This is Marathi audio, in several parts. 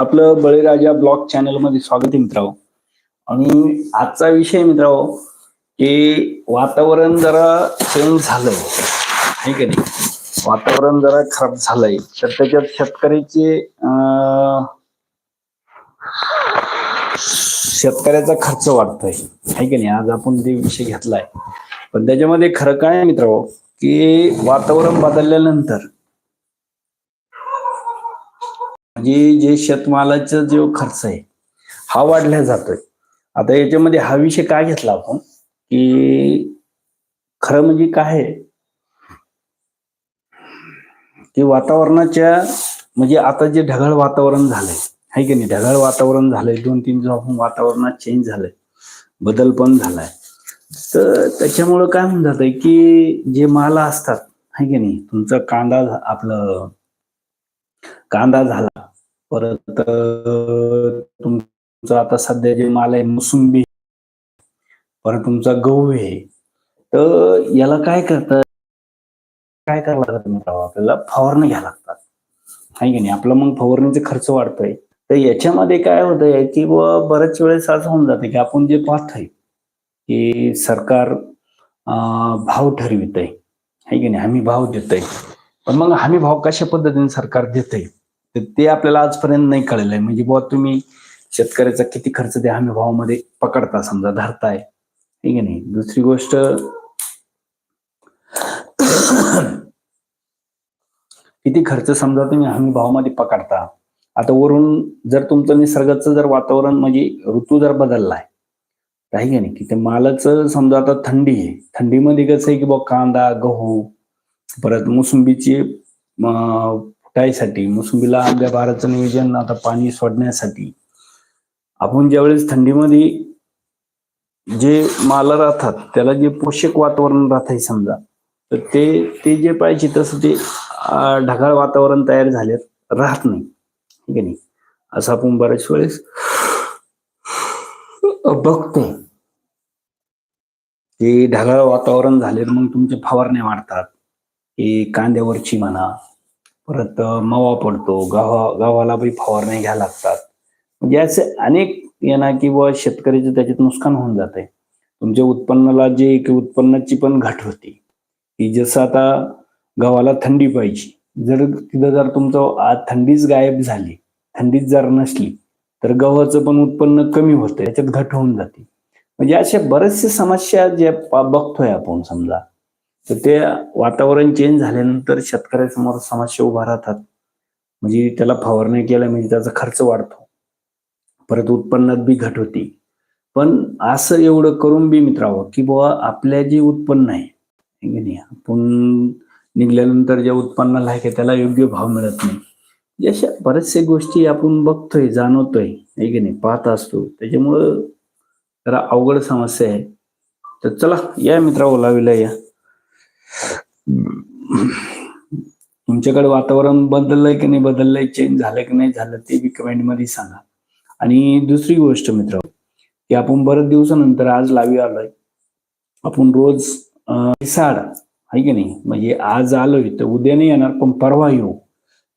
आपलं बळीराजा ब्लॉग चॅनलमध्ये स्वागत आहे मित्रांनो. आणि आजचा विषय मित्रांनो की वातावरण जरा चेंज झालंय. आहे की नाही? वातावरण जरा खराब झालंय. तर त्याच्यात शेतकऱ्याचे शेतकऱ्याचा खर्च वाढतोय. आहे की नाही? आज आपण ते विषय घेतलाय. पण त्याच्यामध्ये खरं काय मित्रांनो की वातावरण बदलल्यानंतर म्हणजे जे शेतमालाचा जो खर्च आहे हा वाढला जातोय. आता याच्यामध्ये हा विषय काय घेतला आपण? की खरं म्हणजे काय आहे? की वातावरणाच्या म्हणजे आता जे ढगाळ वातावरण झालंय आहे की नाही? ढगाळ वातावरण झालंय दोन तीन दिवसापासून वातावरणात चेंज झालंय बदल पण झालाय. तर त्याच्यामुळं काय होऊन जातंय की जे माला असतात आहे की नाही? तुमचा कांदा आपलं कांदा झाला परत तुमचं आता सध्या जे माल आहे मोसुंबी परत तुमचा गहू आहे. तर याला काय करतात काय करावं लागतं मित्रांनो आपल्याला फवारणी घ्यायला लागतात. नाही की नाही? आपला मग फवारणीचा खर्च वाढतोय. तर याच्यामध्ये काय होतंय की व बऱ्याच वेळेस असं होऊन जाते की आपण जे पाहतोय की सरकार भाव ठरवित आहे की नाही? हमी भाव देतोय. पण मग हमी भाव कशा पद्धतीने सरकार देतंय? तर ते आपल्याला आजपर्यंत नाही कळलेलं आहे म्हणजे बुवा तुम्ही शेतकऱ्याचा किती खर्च त्या हमी भावामध्ये पकडता समजा धरताय. ठीक आहे नाही? दुसरी गोष्ट किती खर्च समजा तुम्ही हमी भावामध्ये पकडता. आता वरून जर तुमचं निसर्गाचं जर वातावरण म्हणजे ऋतू जर बदललाय आहे की नाही? की ते मालाचं समजा आता थंडी आहे. थंडीमध्ये कसं आहे की बघ कांदा गहू परत मोसंबीची अं, मोसंबीला आंब्या बाराचं नियोजन आता पाणी सोडण्यासाठी. आपण ज्यावेळेस थंडीमध्ये जे माल राहतात त्याला जे पोषक वातावरण राहत आहे समजा तर ते ते जे पाहिजे तसं ते ढगाळ वातावरण तयार झाले राहत नाही. ठीक आहे नाही? असं आपण बऱ्याच वेळेस बघतोय की ढगाळ वातावरण झाले मग तुमचे फवारण्या वाढतात. की कांद्यावरची म्हणा परत मवा पडतो. गावा गव्हाला बी फवारण्या घ्या लागतात. म्हणजे असे अनेक येणार किंवा शेतकऱ्याचे शेतकऱ्याचं त्याच्यात नुकसान होऊन जात आहे तुमच्या उत्पन्नाला जे की उत्पन्नाची पण घट होती. की जसं आता गव्हाला थंडी पाहिजे. जर तिथं जर तुमचं आज थंडीच गायब झाली थंडीच जर नसली तर गव्हाचं पण उत्पन्न कमी होतं याच्यात घट होऊन जाते. म्हणजे अशा बऱ्याचशा समस्या ज्या बघतोय आपण समजा. तर ते वातावरण चेंज झाल्यानंतर शेतकऱ्यासमोर समस्या उभा राहतात. म्हणजे त्याला फवारणी केल्या म्हणजे त्याचा खर्च वाढतो. परत उत्पन्नात बी घट होती. पण असं एवढं करून बी मित्रावं की बुवा आपल्या जे उत्पन्न आहे की नाही आपण निघल्यानंतर ज्या उत्पन्नाला आहे त्याला योग्य भाव मिळत नाही. अशा बऱ्याचशा गोष्टी आपण बघतोय जाणवतोय आहे की नाही पाहत असतो. त्याच्यामुळं जरा अवघड समस्या आहे. तर चला या मित्रावं लावीला या. तुमच्याकडे वातावरण बदललंय की नाही बदललंय? चेंज झालं की नाही झालं ते बी कमेंटमध्ये सांगा. आणि दुसरी गोष्ट मित्र की आपण बरेच दिवसानंतर आज लावी आलोय. आपण रोज साड आहे की नाही? म्हणजे आज आलोय तर उद्या नाही येणार पण परवा येऊ.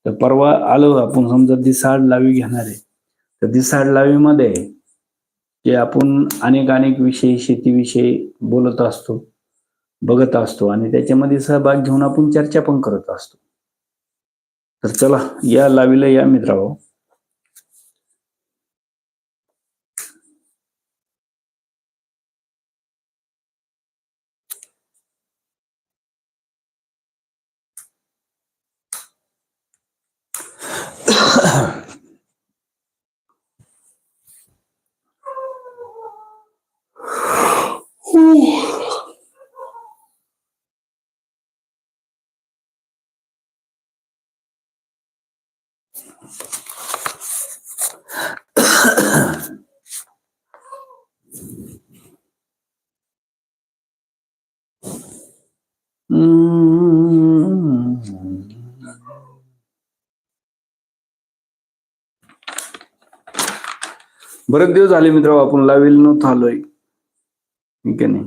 तर परवा आलो आपण समजा दिसाड लावी घेणार आहे. तर दिसाड लावीमध्ये जे आपण अनेक अनेक विषय शेतीविषयी बोलत असतो. बघत असतो आणि त्याच्यामध्ये सहभाग घेऊन आपण चर्चा पण करत असतो. तर चला या लावीला या मित्रांनो. बरेच दिवस झाले मित्र आपण लावेल नव्हतं आलोय. ठीक आहे नाही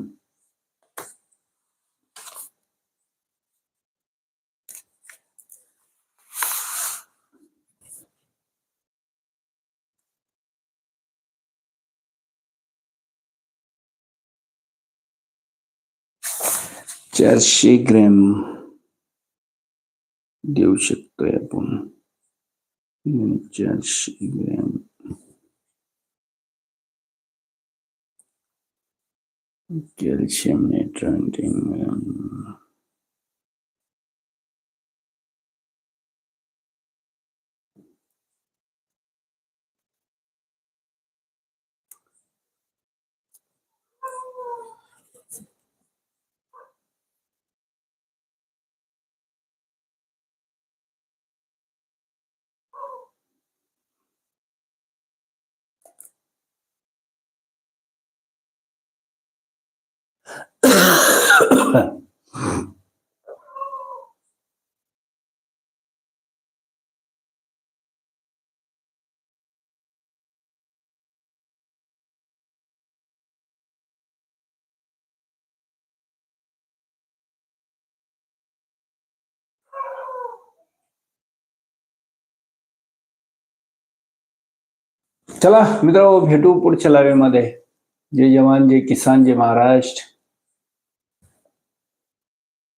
चारशे ग्रॅम देऊ शकतोय आपण हम्म, चारशे ग्रॅम कॅल्शियम नायट्राइट चला मित्र भेटू पुढच्या लावेमध्ये जय जवान जय किसान जय महाराष्ट्र.